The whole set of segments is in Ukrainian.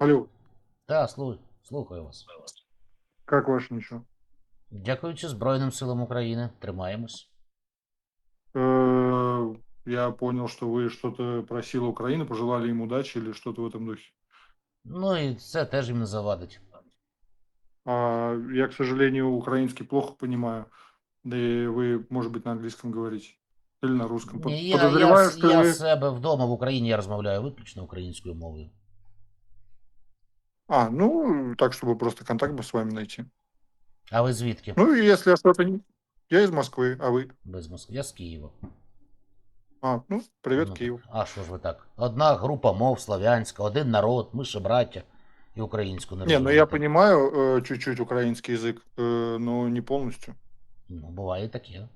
Алло, Та, слу- слухаю вас. как ваше ничего? Дякуючи Збройним силам України, тримаємось. Э, Я понял, что вы что-то просили Украины, пожелали им удачи или что-то в этом духе. Ну і це теж їм не завадить. А я, к сожалению, украинский плохо понимаю. Да и вы, может быть, на английском говорите. Или на русском. Под- Ні, я, я, Подозреваю, с- что я вы... в себе вдома в Україні я розмовляю виключно українською мовою. А, ну, так, чтобы просто контакт бы с вами найти. А ви звідки? Ну, и если я что-то не... Я из Москвы, а вы? Без Москви. Я з Києва. А, ну, привет, Ну, Киев. А що ж ви так? Одна група мов славянська, один народ, ми ще браття і українську не Не, ну я розумієте. понимаю э, чуть-чуть украинский язык, э, но не полностью. Ну, буває і таке.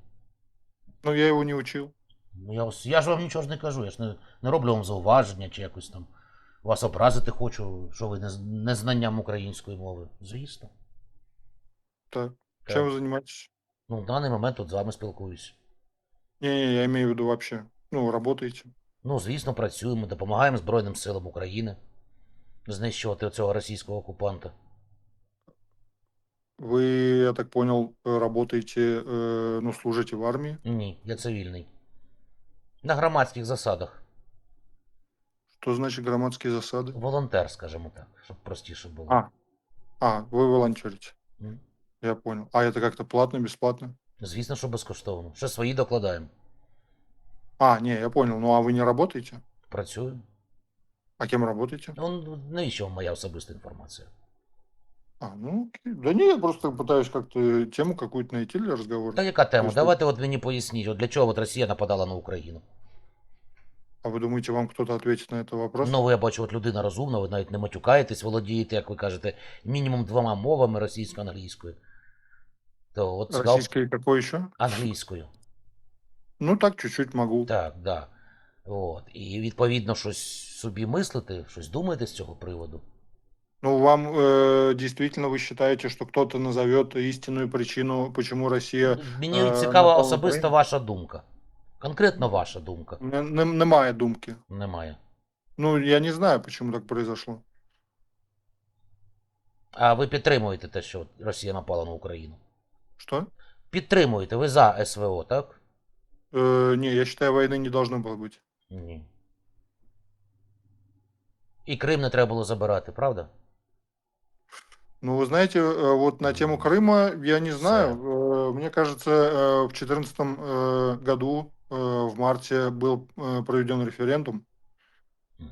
Но я его не учил. Ну, я, ось- я ж вам нічого ж не кажу, я ж не, не роблю вам зауваження чи якось там вас образити хочу, що ви не, з- незнанням української мови. Звісно. Так. Так. Чем вы занимаетесь? Ну, в даний момент тут з вами спілкуюсь. Не-не, я имею в виду вообще. Ну, работаете. Ну, звісно, працюємо, допомагаємо Збройним силам України знищувати цього російського окупанта. Вы, я так понял, э, работаете, э, ну, служите в армии. Ні, я цивільний. На громадських засадах. Что значит громадские засады? Волонтер, скажімо так, щоб простіше було. А. А, вы волонтерите. М. Я понял. А это как-то платно, бесплатно? Звісно, що безкоштовно. Ще свої докладаємо. А, не, я понял. Ну, а вы не работаете? Працюємо. А кем работаете? Ну, навіщо вам моя особиста інформація? А, ну, окей. Да не, я просто пытаюсь как-то тему какую-то найти для разговора. Та яка тема? Просто- Давайте от мені поясніть, от для чого от Росія нападала на Україну. А вы думаете, вам кто-то ответит на это вопрос? Ну, я бачу, от людина розумна, ви навіть не матюкаєтесь, володієте, як ви кажете, мінімум двома мовами російською англійською. То от сказав Российской какой еще? англійською. Ну, так чуть-чуть могу. Так, да. От. І відповідно щось собі мислите, щось думаєте з цього приводу. Ну, вам э, действительно вы считаете, что кто-то назовет истинную причину, почему Россия... Мені е, цікава напала на особисто Україну? ваша думка. Конкретно ваша думка. Не- не- Немає думки. Немає. Ну, я не знаю, почему так произошло. А ви підтримуєте те, що Росія напала на Україну? Что? Підтримуєте, ви за СВО, так? Э, не, я считаю, войны не должно было быть. Ні. І Крим не треба було забирати, правда? Ну, вы знаете, э, вот на тему Крыма, я не знаю. Э, Мне кажется, э, в 2014 э, году, э, в марте, был э, проведен референдум, Угу.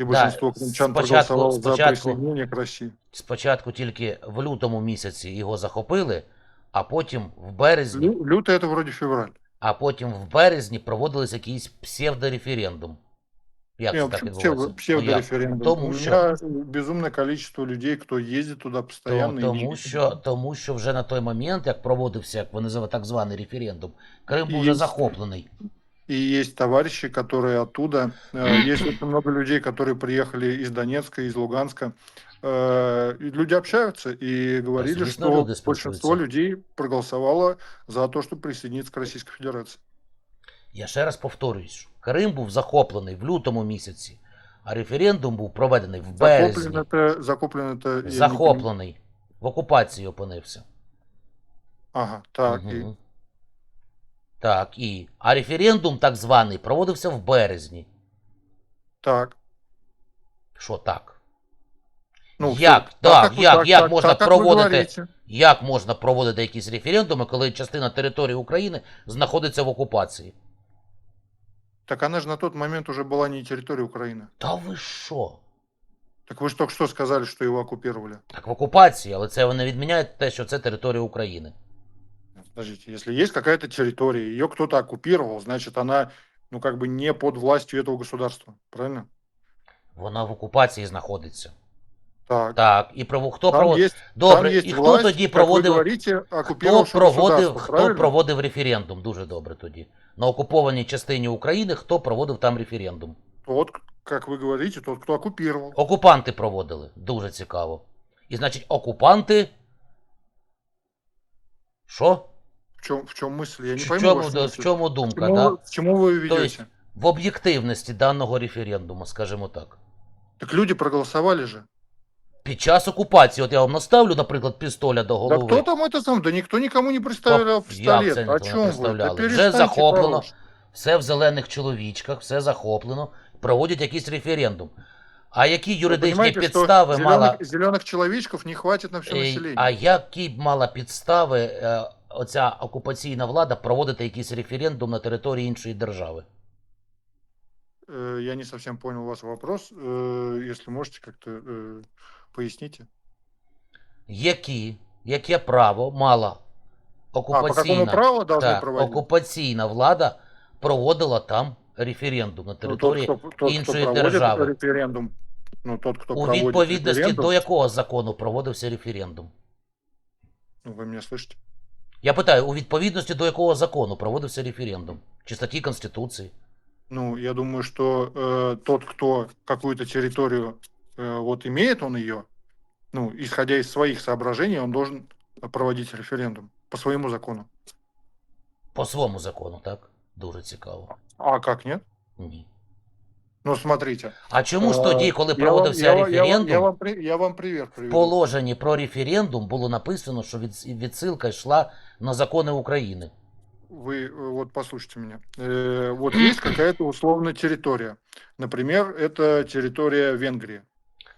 и большинство с- крымчан спочатку- проголосовало за спочатку- присоединение к России. Спочатку тільки в лютому місяці його захопили, а потім в березні, Лю- Лютый это вроде февраль. а потім в березні проводились якийсь псевдореферендум. Як Не, це в так общем, відбувається? псевдо- псевдореферендум. Тому У що- меня безумное количество людей, кто ездит туда То, постоянно. и тому, видит. що, тому що вже на той момент, як проводився, як ви називаєте, так званий референдум, Крим був вже Є. захоплений. И есть товарищи, которые оттуда. э, Есть очень много людей, которые приехали из Донецка, из Луганска. Э, и Люди общаются и говорили, Звісно, что люди большинство спілкуються. людей проголосовало за то, чтобы присоединиться к Российской Федерации. Я ще раз повторююсь, що Крим був захоплений в лютому місяці, а референдум був проведений в березні. Закуплен это, закуплен это... я не понимаю. Захоплений. В окупації опинився. Ага, так. Мгм. и- Так, і. А референдум так званий проводився в березні. так. Що так? Ну, Як? всё. Так, вы- як- як можна как вы проводити- говорите. Як можна проводити якісь референдуми, коли частина території України знаходиться в окупації? Так она же на тот момент уже была не территорией Украины. Та ви що? Так вы же только что сказали, что его оккупировали. Так в окупації, але це ви не відміняєте те, що це територія України. Подождите, если есть какая-то территория, ее кто-то оккупировал, значит, она, ну, как бы не под властью этого государства, правильно? Вона в окупації знаходиться. Так. Так, і прово... хто Там проводив. есть, Добре, там есть і хто власть, тоді как проводив вы говорите, Хто оккупировавшего проводив, государство, хто правильно? проводив референдум? Дуже добре тоді. На окупованій частині України хто проводив там референдум? Вот, как вы говорите, тот, кто оккупировал. Окупанти проводили. Дуже цікаво. І значить, окупанти. Що? В чем, в чем мысль? Я не В пойму чому, вашу да, в мысль. чому К думка? чему, Да? вы- к чему вы ведете? То есть- В об'єктивності даного референдуму, скажімо так. Так люди проголосовали же. Під час окупації, от я вам наставлю, наприклад, пістоля до Да голови. кто там это сам? Да никто никому не представлял Как? Як пистолет. це О ніхто не чем вы? Да представляли? Вже перестаньте, захоплено, пожалуйста. все в зелених чоловічках, все захоплено, проводять якийсь референдум. А які Вы юридичні понимаете, что підстави мала. зеленых, зеленых человечков не хватит на все Е, население. А які б мала підстави е, оця окупаційна влада проводити якийсь референдум на території іншої держави? Э, Я не совсем понял ваш вопрос. Э, Если можете, как-то э, поясните. Які, яке право мала А, по окупаційна, какому праву должны так, проводить? окупаційна влада проводила там референдум на Ну, тот, території кто, тот, кто іншої проводит держави. референдум, ну, тот, кто у проводит відповідності референдум, до якого закону проводився референдум? ну, вы меня слышите? Я питаю, у відповідності до якого закону проводився референдум? Чи статті Конституції? Ну, я думаю, что э, тот, кто какую-то территорию э, вот имеет, он ее, ну, исходя из своих соображений, он должен проводить референдум по своему закону. По своєму закону, так? Дуже цікаво. А как нет? Ні. Ну, смотрите. А чому ж э, тоді, коли я вам- проводився я вам- я вам- референдум, Я вам, при- я вам пример в приведу. положенні про референдум було написано, що від, відсилка йшла на закони України? Вы э, вот послушайте меня. Э, Вот есть какая-то условная территория. Например, это территория Венгрии.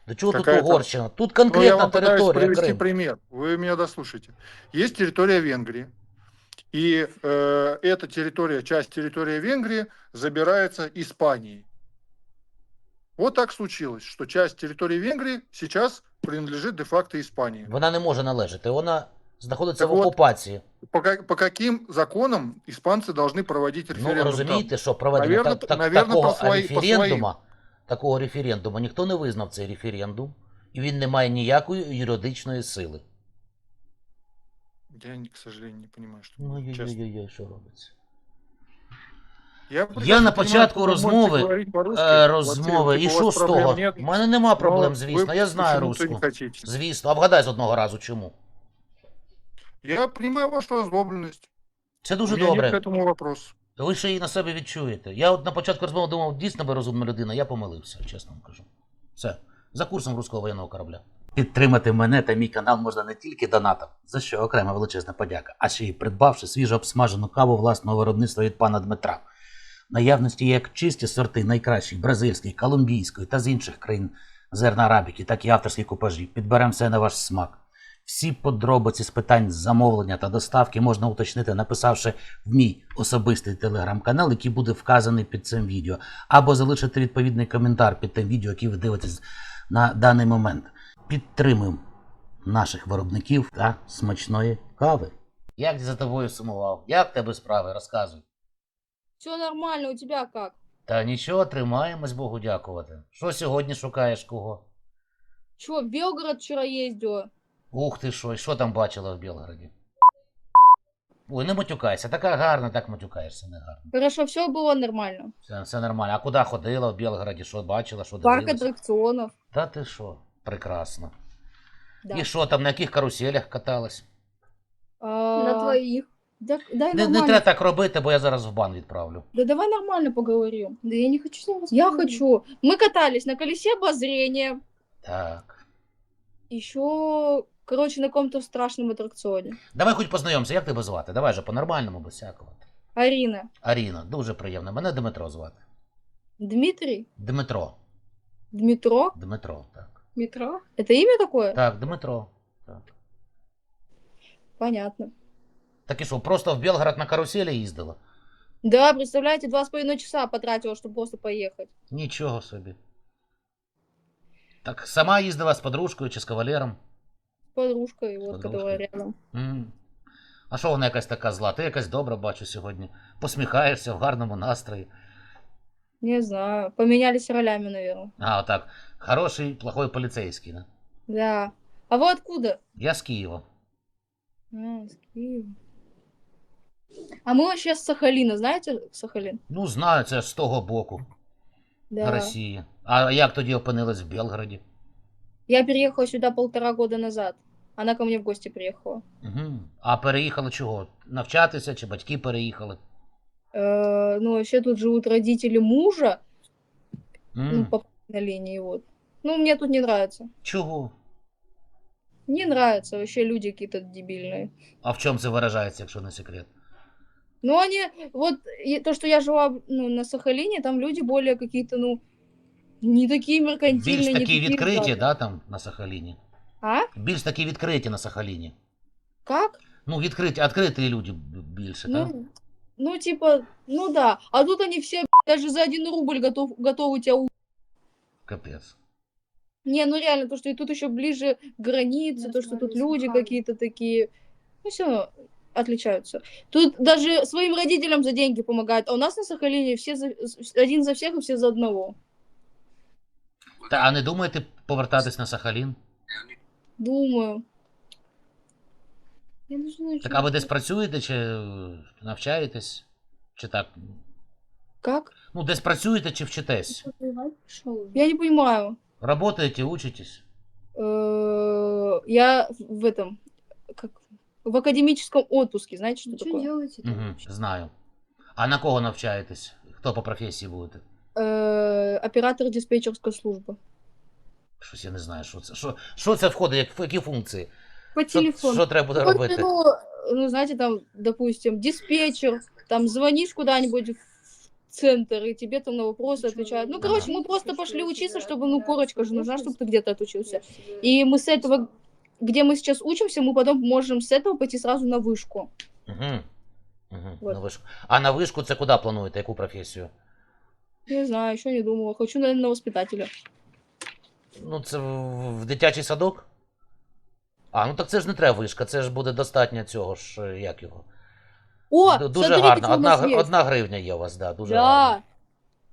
До чого тут Какая-то- Угорщина? Тут Ну, я конкретна вам пытаюсь територія привести Крим. пример. Вы меня дослушайте. Есть территория Венгрии. И э, эта территория, часть территории Венгрии забирается Испанией. Вот так случилось, что часть территории Венгрии сейчас принадлежит де-факто Испании. Вона не може належати, вона знаходиться Так в от, окупації. По, ка- по каким законам испанцы должны проводить Ну, референдум? там? розумієте, що проведення Наверно, так, так, наверно, такого по свої- по референдума, такого референдуму ніхто не визнав цей референдум, і він не має ніякої юридичної сили. Я, не- к сожалению, не понимаю, что Ну, честно. ой-ой-ой, що робиться? Я, Я прекрасно на понимаю, початку что вы можете розмови, говорить по-русски, Е, вот, розмови, типа, і у що вас з проблем того? нет, У мене нема проблем, но звісно, вы я знаю почему-то руську. не хотите. Звісно, а вгадай з одного разу чому. Я понимаю вашу озлобленность. Це У дуже меня нет добре. к этому вопросу. Ви ще її на себе відчуєте. Я от на початку розмови думав, дійсно ви розумна людина, я помилився, чесно вам кажу. Все, за курсом руського воєнного корабля. Підтримати мене та мій канал можна не тільки донатом, за що окрема величезна подяка, а ще й придбавши свіжо обсмажену каву власного виробництва від пана Дмитра. Наявності як чисті сорти найкращих бразильської, колумбійської та з інших країн зерна арабіки, так і авторські купажі. Підберемо все на ваш смак. Всі подробиці з питань замовлення та доставки можна уточнити, написавши в мій особистий телеграм-канал, який буде вказаний під цим відео, або залишити відповідний коментар під тим відео, яке ви дивитесь на даний момент. Підтримуємо наших виробників та смачної кави. Як за тобою сумував? Як тебе справи? Розказуй. Все нормально, у тебя как? Та нічого, тримаємось Богу дякувати. Що сьогодні шукаєш кого? Че, в Белгород вчера ездила? Ух ти що, і що там бачила в Білгороді? Ой, не матюкайся, така гарна, так матюкаєшся, не гарно. Хорошо, все было нормально. Все, все нормально. А куди ходила в Білгороді? Що бачила, що Парк дивилась? аттракционов. Та ти що? Прекрасно. Да. І що там, на яких каруселях каталась? А, На твоих. Да, дай Не, не нормально. треба так робити, бо я зараз в бан відправлю. Да давай нормально поговорим. Да я не хочу с ним Я разговаривать. хочу. Мы катались на колесе обозрения. Так. Еще, короче, на каком-то страшном аттракционе. Давай хоч познайомся, як тебе звати? Давай же по-нормальному, без всякого. Арина. Аріна, дуже приємно. Мене Дмитро звати. Дмитрий? Дмитро. Дмитро? Дмитро, так. Метро? Это имя такое? Так, Дмитро. Так. Понятно. Так і що, просто в Білгород на каруселі їздила? Да, представляете, два с половиной часа потратила, чтобы просто поехать. Нічого собі. Так сама їздила з подружкою чи з кавалером? С вот, подружкой. которая рядом. М. А що вона якась така зла? Ти якась добра, бачу сьогодні. Посміхаєшся в гарному настрої. Не знаю. Поменялись ролями, наверное. А, отак. Хороший, плохой поліцейський, да? Да. А вы откуда? Я з Києва. А, из Киева. А мы вообще с Сахалина, знаете Сахалин? Ну, знаю, це з того боку Да. Росії. А як тоді опинилась в Білгороді? Я переехала сюда полтора года назад. Она ко мне в гости приехала. Угу. А переїхали чого? Навчатися чи батьки переїхали? Э, ну, вообще тут живут родители мужа, ну, М. по на линии, вот. Ну, мне тут не нравится. Чого? Не нравится, вообще люди какие-то дебильные. А в чому це виражається, якщо не секрет? Ну, они, вот и то, что я жила ну, на Сахалине, там люди более какие-то, ну, не такие меркантильные, Більш не такі такие відкриті, ребята. да, там на Сахаліні. А? Більш такі відкриті на Сахаліні. Как? Ну, відкриті, відкриті люди б- більше, так? Ну, ну, типа, ну да. А тут они все б***ь, даже за один рубль готов, готовы тебя у... Капець. Не, ну реально, то, что и тут еще ближе к границе, Да, то, что тут смотри, люди Сахалин. какие-то такие, ну, все равно отличаются. Тут даже своим родителям за деньги помогают, а у нас на Сахалине все за- с- один за всех и все за одного. Та, а не думаєте повертатись на Сахалін? Думаю. Я не знаю, Так что а ви это. десь працюєте чи е, навчаєтесь? Чи так? Как? Ну, десь працюєте чи вчитесь? Что, воевать пришел? Я не понимаю. Работаєте, учитесь? Э, Я в этом, как, в академическом отпуске, знаете, что Что такое? делаете там? Угу, вообще? знаю. А на кого навчаєтесь? Хто по професії будете? Э, Оператор диспетчерской службы. Щось я не знаю, що це. Що, що це входить, як, в які функції? По Що, телефону. що треба буде Вот, робити? ну, ну, знаете, там, допустим, диспетчер, там звонишь куда-нибудь в центр, и тебе там на вопросы Ничего, отвечают. Ну, ага. короче, мы просто Что пошли я учиться, себя чтобы, ну, отправляю корочка в же нужна, возраст, чтобы ты где-то отучился. я себя- И мы с этого, где мы сейчас учимся, мы потом можем с этого пойти сразу на вышку. Угу. Угу. Вот. На вишку. А на вишку це куди плануєте? Яку професію? Не знаю, еще не думала. Хочу, наверное, на воспитателя. Ну, це в, в дитячий садок? А, ну так це ж не треба вишка, це ж буде достатньо цього ж, е, як його. О, Д- Дуже смотрите, гарно. что у Одна, нас гр- есть. одна гривня є у вас, да, дуже гарно.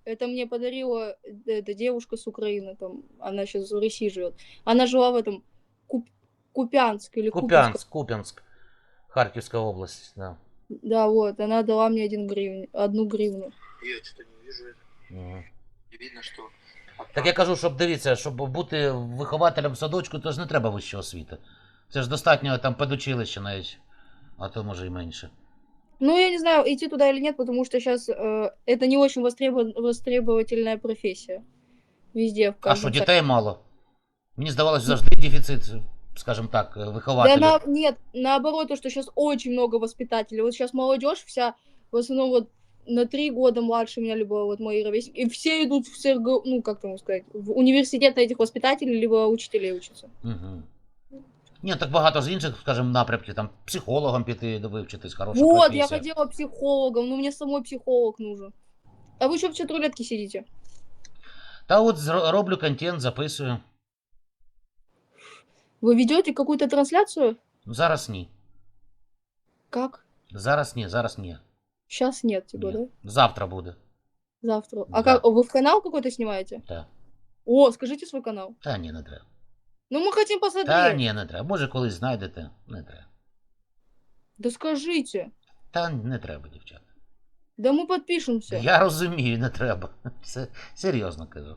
Да. Это мне подарила э, эта девушка с Украины. Там, она сейчас в России живет. Она жила в этом Куп- Купянск или Купянск. Куп'янськ, Куп'янськ, Харківська область, да. Да, вот, она дала мне один гривен, одну гривну. Я что-то не вижу это. Мгм. Не видно, что... так я кажу, щоб дивіться, щоб бути вихователем в садочку, то ж не треба вищої освіти. Це ж достатньо там педучилище навіть, а то може і менше. Ну, я не знаю, идти туда или нет, потому что сейчас это не очень востребо- востребовательная профессия. Везде, в А каждом що, садике. дітей мало? Мені здавалося, завжди дефіцит, скажімо так, Да вихователів. на, нет, наоборот, то, что сейчас очень много воспитателей. Вот сейчас молодежь вся, в основном вот на три года младше меня, либо вот мои ровесники, и все идут в СРГ, ну, как там сказать, в университет на этих воспитателей, либо учителей учатся. Угу. Ні, так багато з інших, скажімо, напрямків, там психологом піти вивчитись, хороша вот, я професія. хотела психологом, но мне самой психолог нужен. А вы что в чат-рулетке сидите? Та от зро- роблю контент, записую. Вы ведете какую-то трансляцию? Зараз ні. Как? Зараз ні, зараз ні. Сейчас нет, типа, Ні. да? Завтра буде. Завтра. А Да. как? Вы в канал какой-то снимаете? Та. О, скажите свой канал. Та ні, не треба. Ну, мы хотим посмотреть. Та ні, не треба. Може, колись знайдете, не треба. Да скажите. Та не треба, дівчата. Да мы подпишемся. Я розумію, не треба. Це серйозно кажу.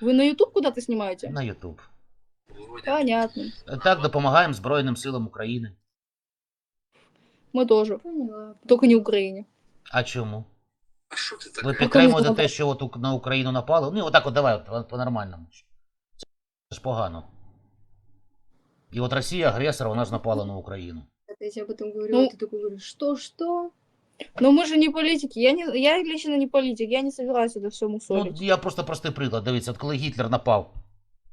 Вы на YouTube куда-то снимаете? На Ютуб. Понятно. Так допомагаємо Збройним силам України. Мы тоже. Поняла. Только не Украине. А чому? А что ты Ви такая? підтримуєте добре. те, що от у- на Україну напали? Ну, отак от давай, от, по-нормальному. Це ж погано. І от Росія агресор, вона ж напала на Україну. Это я тебе об этом говорила, Ну- ты такой говоришь, что, что? Но мы же не политики. Я, не, я лично не политик. Я не собираюсь это все Ну, мусолить. я просто простий приклад. Дивіться, от коли Гітлер напав,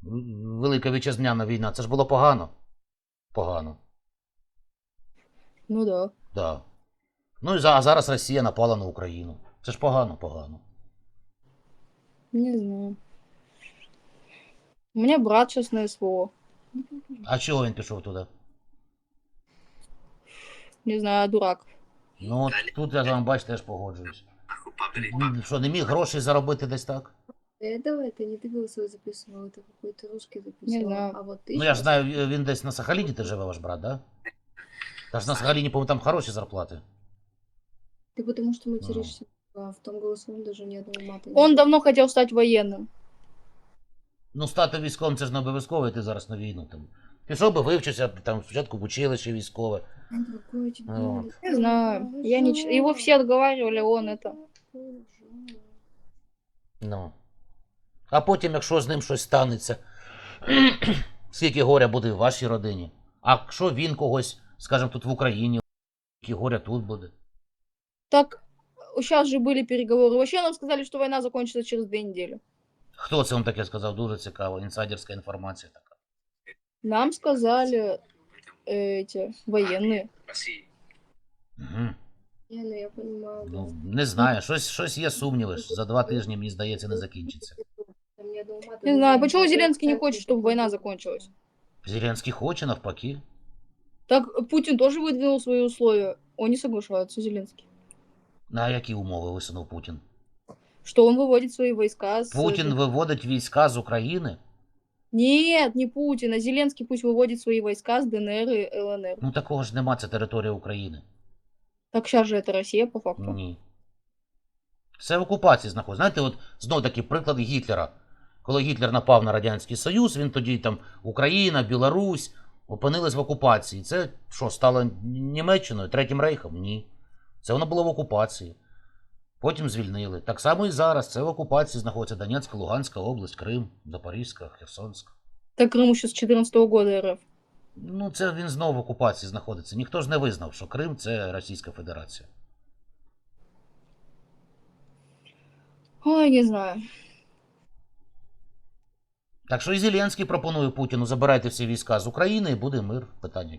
Велика вітчизняна війна, це ж було погано. Погано. Ну да. Да. Ну і за- а зараз Росія напала на Україну. Це ж погано, погано. Не знаю. У меня брат сейчас на СВО. А чого він пішов туди? Не знаю, дурак. Ну, от тут я з вами бачите, теж погоджуюсь. Нахуй, побери. М, Що, не міг грошей заробити десь так? До этого это не ты голосовой записывал, это какой-то русский записывал. знаю. А вот ты Ну я ж щас- знаю, ві- він десь на Сахаліні ти живе, ваш брат, да? Та ж на Сахаліні, по-моєму, там хороші зарплати. Ты потому что Ну. материшься. А в том голосовом даже ни одного мата Он нет. давно хотел стать военным. Ну, стати військовим це ж не обов'язково йти зараз на війну. Там. Пішов би, вивчився, там спочатку в училище військове. Ну, какой тебе Вот. надо? Не знаю. Я не... ч- Его все отговаривали, он это... Ну. А потім, якщо з ним щось станеться, скільки горя буде в вашій родині. А якщо він когось, скажімо, тут в Україні, скільки горя тут буде. Так, сейчас же были переговоры. Вообще нам сказали, что война закончится через две недели. Хто це вам таке сказав? Дуже цікаво. Інсайдерська інформація така. Нам сказали э, эти военные. России. Угу. Я, ну, я понимаю. да. Ну, не знаю, щось, щось є сумніви. що За два тижні, мені здається, не закінчиться. Там ни одного мата Не знаю, было, почему но Зеленский не так хочет, чтобы война закончилась? Зеленський хоче навпаки. Так Путин тоже выдвинул свои условия. Он не соглашается, Зеленский. На які умови висунув Путін? Что он выводит свои войска с... Путін виводить війська з України. Нет, не Путин, а Зеленский пусть выводит свои войска с ДНР и ЛНР. Ну такого ж нема, це територія України. Так сейчас же это Россия, по факту. Ні. Все в окупації знаходиться. Знаєте, от знов таки приклад Гітлера. Коли Гітлер напав на Радянський Союз, він тоді там Україна, Білорусь опинились в окупації. Це що, стало Німеччиною, Третім Рейхом? Ні. Це воно було в окупації. Потім звільнили. Так само і зараз. Це в окупації знаходиться Донецька, Луганська область, Крим, Запорізька, Херсонська. Так Крым еще с 14 года РФ. Ну, це він знову в окупації знаходиться. Ніхто ж не визнав, що Крим це Російська Федерація. Ой, не знаю. Так що і Зеленський пропонує Путіну забирайте всі війська з України і буде мир. Питання